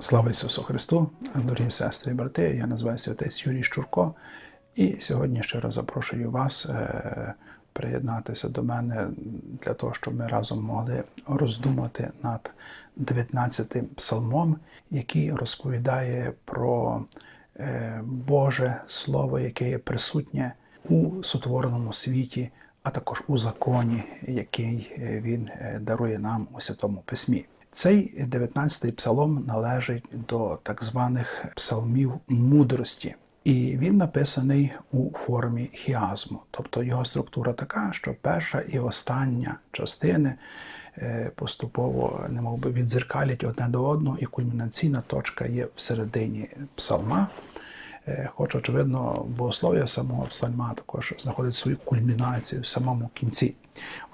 Слава Ісусу Христу, дорогі сестри і брати. Я називаюся отець Юрій Щурко, і сьогодні ще раз запрошую вас е, приєднатися до мене для того, щоб ми разом могли роздумати над 19-тим псалмом, який розповідає про е, Боже Слово, яке є присутнє у сотвореному світі, а також у законі, який е, він дарує нам у Святому Письмі. Цей 19-й псалом належить до так званих псалмів мудрості, і він написаний у формі хіазму. Тобто його структура така, що перша і остання частини е, поступово немов би відзеркалять одне до одного, і кульмінаційна точка є всередині псалма. Е, Хоч, очевидно, богослов'я самого псальма також знаходить свою кульмінацію в самому кінці.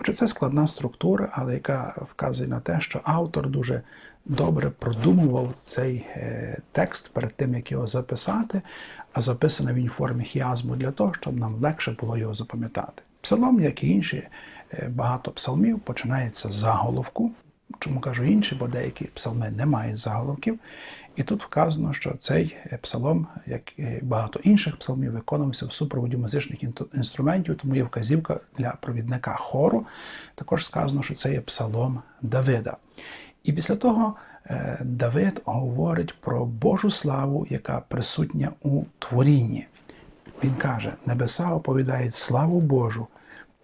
Отже, це складна структура, але яка вказує на те, що автор дуже добре продумував цей е, текст перед тим, як його записати, а записаний він в формі хіазму для того, щоб нам легше було його запам'ятати. Псалом, як і інші е, багато псалмів, починається з заголовку. Чому кажу інші, бо деякі псалми не мають заголовків. І тут вказано, що цей псалом, як і багато інших псалмів, виконувався в супроводі музичних інструментів, тому є вказівка для провідника хору. Також сказано, що це є псалом Давида. І після того е, Давид говорить про Божу славу, яка присутня у творінні. Він каже: Небеса оповідають славу Божу,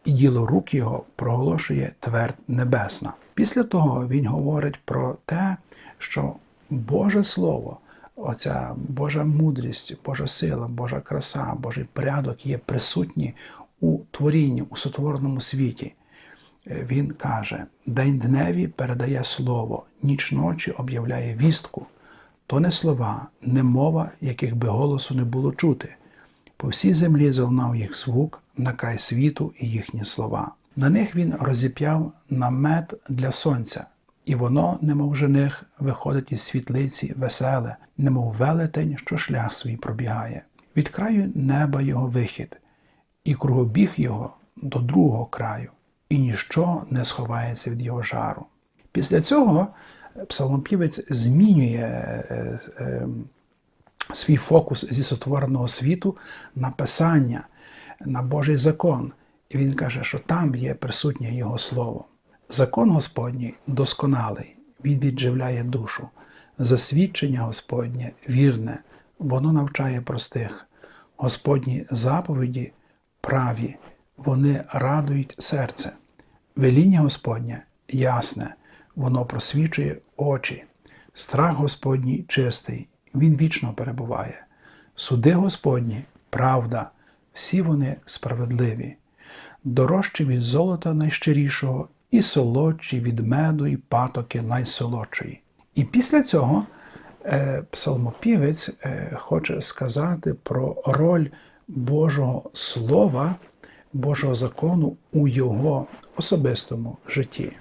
і діло рук його проголошує твердь небесна. Після того він говорить про те, що Боже Слово, оця Божа мудрість, Божа сила, Божа краса, Божий порядок є присутні у творінні, у сотвореному світі. Він каже: День дневі передає слово, ніч ночі об'являє вістку. То не слова, не мова, яких би голосу не було чути. По всій землі залунав їх звук на край світу і їхні слова. На них він розіп'яв намет для сонця, і воно, немов жених, виходить із світлиці веселе, немов велетень, що шлях свій пробігає. Від краю неба його вихід, і кругобіг його до другого краю, і ніщо не сховається від його жару. Після цього псалмопівець змінює е, е, свій фокус зі сотвореного світу на писання, на Божий закон. І він каже, що там є присутнє Його Слово. Закон Господній досконалий, він відживляє душу. Засвідчення Господнє вірне, воно навчає простих. Господні заповіді праві, вони радують серце. Веління Господнє ясне, воно просвічує очі. Страх Господній чистий, він вічно перебуває. Суди Господні правда, всі вони справедливі, дорожчі від золота найщирішого, і солодші від меду і патоки найсолодшої. І після цього е, псалмопівець е, хоче сказати про роль Божого Слова, Божого закону у його особистому житті.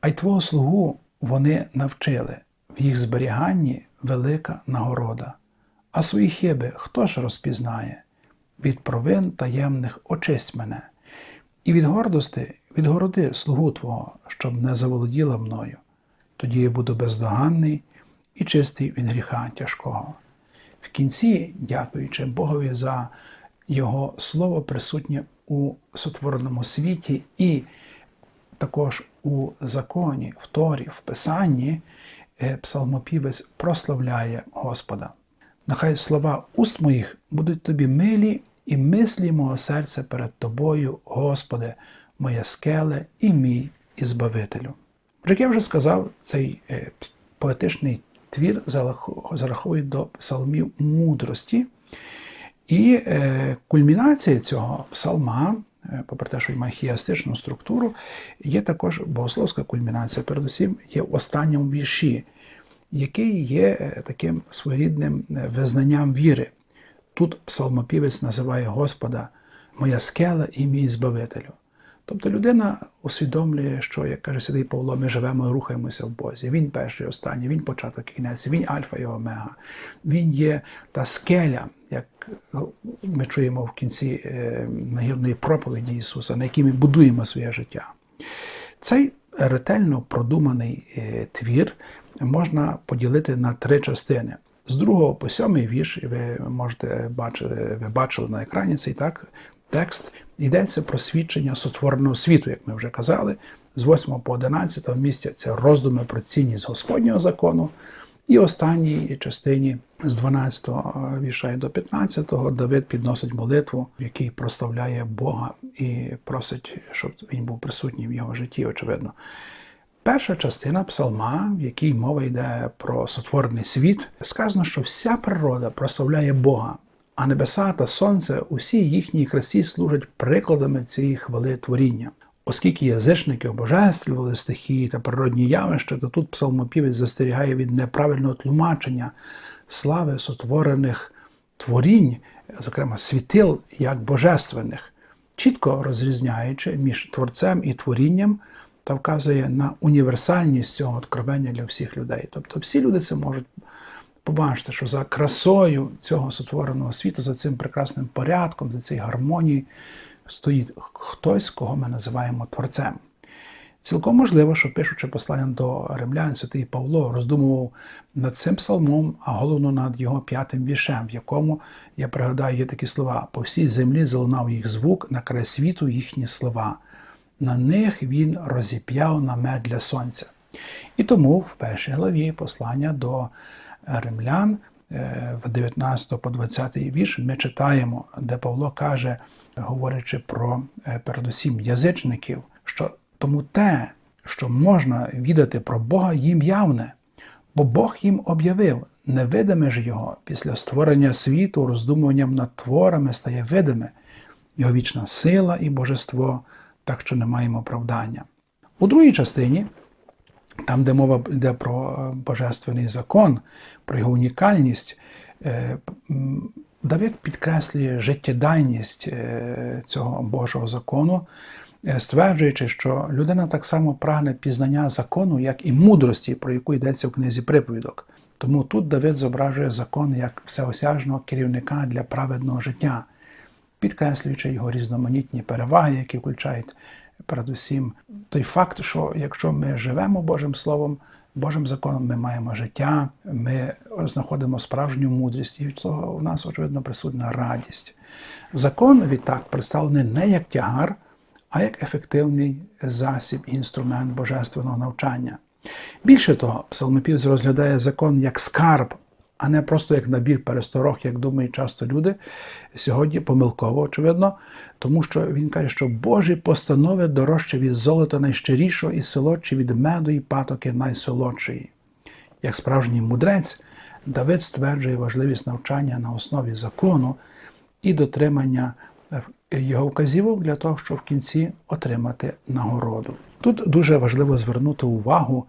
А й твого слугу вони навчили в їх зберіганні велика нагорода. А свої хиби хто ж розпізнає? Від провин таємних очисть мене, і від гордости відгороди слугу Твого, щоб не заволоділа мною. Тоді я буду бездоганний і чистий від гріха тяжкого. В кінці, дякуючи Богові за Його слово присутнє у сотвореному світі і також у законі, в Торі, в Писанні, псалмопівець прославляє Господа. Нехай слова уст моїх будуть тобі милі і мислі мого серця перед Тобою, Господи, моє скеле і мій Ізбавителю. Як я вже сказав, цей поетичний твір зараховує до псалмів мудрості. І кульмінація цього псалма, попри те, що він має хіастичну структуру, є також богословська кульмінація, передусім є в останньому вірші, який є таким своєрідним визнанням віри. Тут псалмопівець називає Господа моя скела і мій Збавителю. Тобто людина усвідомлює, що, як каже Святий Павло, ми живемо і рухаємося в Бозі. Він перший, останній, він початок і кінець, він альфа і омега. Він є та скеля, як ми чуємо в кінці нагірної проповіді Ісуса, на якій ми будуємо своє життя. Цей ретельно продуманий твір можна поділити на три частини. З другого по сьомий вірш, і ви можете бачити, ви бачили на екрані цей так, текст, йдеться про свідчення сотвореного світу, як ми вже казали. З 8 по 11 містяться роздуми про цінність Господнього закону. І останній частині з 12 вірша до 15 Давид підносить молитву, в якій прославляє Бога і просить, щоб він був присутній в його житті, очевидно. Перша частина псалма, в якій мова йде про сотворений світ, сказано, що вся природа прославляє Бога, а небеса та сонце усі їхній красі служать прикладами цієї хвали творіння. Оскільки язичники обожествлювали стихії та природні явища, то тут псалмопівець застерігає від неправильного тлумачення слави сотворених творінь, зокрема світил, як божественних, чітко розрізняючи між творцем і творінням та вказує на універсальність цього откровення для всіх людей. Тобто всі люди це можуть побачити, що за красою цього сотвореного світу, за цим прекрасним порядком, за цією гармонією стоїть хтось, кого ми називаємо творцем. Цілком можливо, що пишучи послання до римлян, святий Павло роздумував над цим псалмом, а головно над його п'ятим віршем, в якому, я пригадаю, є такі слова: по всій землі залунав їх звук, на край світу їхні слова. На них він розіп'яв намет для сонця. І тому в першій главі послання до римлян е, в 19 по 20 вірш ми читаємо, де Павло каже, говорячи про е, передусім язичників, що тому те, що можна відати про Бога, їм явне, бо Бог їм об'явив, невидиме ж його після створення світу, роздумуванням над творами стає видиме, його вічна сила і божество, так що не маємо оправдання. У другій частині, там, де мова йде про е, божественний закон, про його унікальність, е, Давид підкреслює життєдайність е, цього Божого закону, стверджуючи, що людина так само прагне пізнання закону, як і мудрості, про яку йдеться в книзі приповідок. Тому тут Давид зображує закон як всеосяжного керівника для праведного життя, підкреслюючи його різноманітні переваги, які включають передусім той факт, що якщо ми живемо Божим Словом, Божим законом ми маємо життя, ми знаходимо справжню мудрість, і від цього у нас, очевидно, присутня радість. Закон відтак представлений не як тягар, а як ефективний засіб і інструмент божественного навчання. Більше того, псалмопівець розглядає закон як скарб, а не просто як набір пересторог, як думають часто люди. Сьогодні помилково, очевидно, тому що він каже, що Божі постанови дорожче від золота найщирішого і солодші від меду і патоки найсолодшої. Як справжній мудрець, Давид стверджує важливість навчання на основі закону і дотримання його вказівок для того, щоб в кінці отримати нагороду. Тут дуже важливо звернути увагу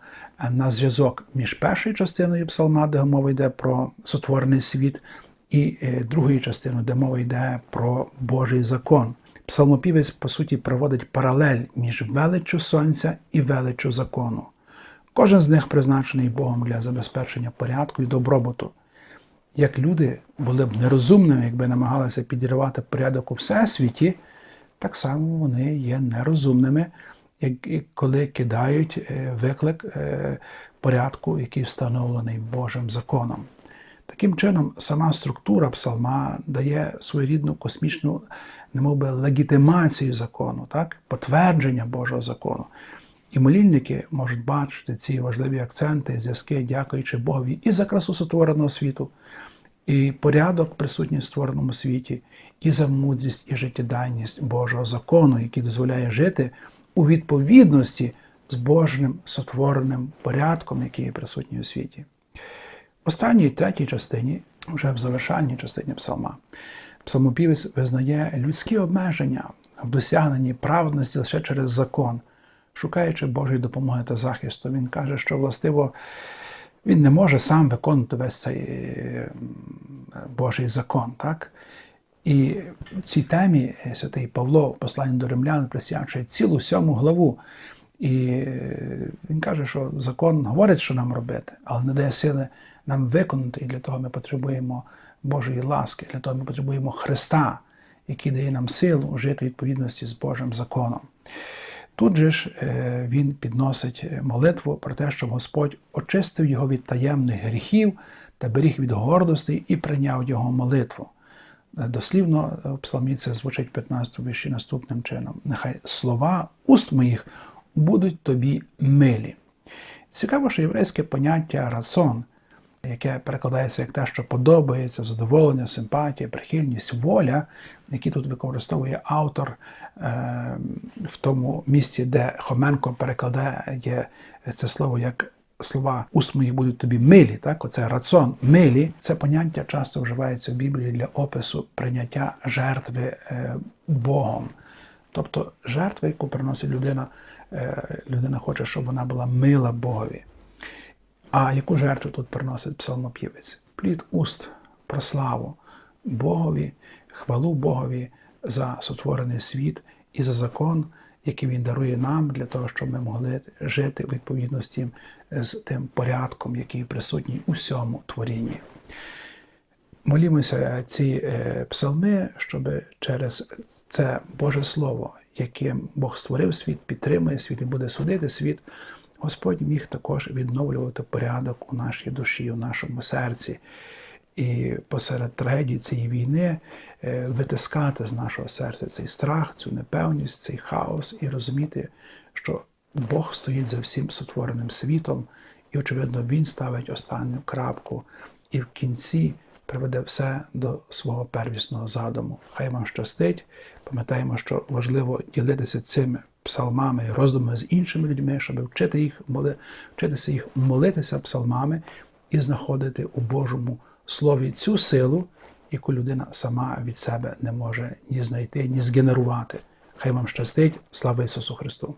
на зв'язок між першою частиною псалма, де мова йде про сотворений світ, і другою частиною, де мова йде про Божий закон. Псалмопівець, по суті, проводить паралель між величчю сонця і величчю закону. Кожен з них призначений Богом для забезпечення порядку і добробуту. Як люди були б нерозумними, якби намагалися підірвати порядок у всесвіті, так само вони є нерозумними, як коли кидають е, виклик е, порядку, який встановлений Божим законом. Таким чином, сама структура псалма дає своєрідну космічну, немовби легітимацію закону, так? потвердження Божого закону. І молільники можуть бачити ці важливі акценти, зв'язки, дякуючи Богові і за красу сотвореного світу, і порядок присутній в створеному світі, і за мудрість і життєдайність Божого закону, який дозволяє жити у відповідності з Божим сотвореним порядком, який є присутній у світі. В останній третій частині, вже в завершальній частині псалма, псалмопівець визнає людські обмеження в досягненні праведності лише через закон, шукаючи Божої допомоги та захисту. Він каже, що властиво він не може сам виконувати весь цей Божий закон. так? І в цій темі святий Павло в посланні до римлян присвячує цілу сьому главу. І він каже, що закон говорить, що нам робити, але не дає сили нам виконати. І для того ми потребуємо Божої ласки, для того ми потребуємо Христа, який дає нам силу жити в відповідності з Божим законом. Тут же ж е, він підносить молитву про те, щоб Господь очистив його від таємних гріхів та беріг від гордості і прийняв його молитву. Е, Дослівно е, в псалмі це звучить 15 вірші наступним чином: нехай слова уст моїх будуть тобі милі. Цікаво, що єврейське поняття расон, яке перекладається як те, що подобається, задоволення, симпатія, прихильність, воля, які тут використовує автор е, в тому місці, де Хоменко перекладає це слово як слова уст мої будуть тобі милі. Так, оце рацион, милі. Це поняття часто вживається в Біблії для опису прийняття жертви е, Богом. Тобто жертва, яку приносить людина, е, людина хоче, щоб вона була мила Богові. А яку жертву тут приносить псалмопівець? Плід уст про славу Богові, хвалу Богові за сотворений світ і за закон, який він дарує нам для того, щоб ми могли жити у відповідності з тим порядком, який присутній у всьому творінні. Молімося ці е, псалми, щоб через це Боже Слово, яким Бог створив світ, підтримує світ і буде судити світ, Господь міг також відновлювати порядок у нашій душі, у нашому серці. І посеред трагедії цієї війни е, витискати з нашого серця цей страх, цю непевність, цей хаос, і розуміти, що Бог стоїть за всім сотвореним світом, і, очевидно, Він ставить останню крапку, і в кінці приведе все до свого первісного задуму. Хай вам щастить. Пам'ятаємо, що важливо ділитися цими псалмами роздумами з іншими людьми, щоб вчити їх, вчитися їх молитися псалмами і знаходити у Божому Слові цю силу, яку людина сама від себе не може ні знайти, ні згенерувати. Хай вам щастить. Слава Ісусу Христу!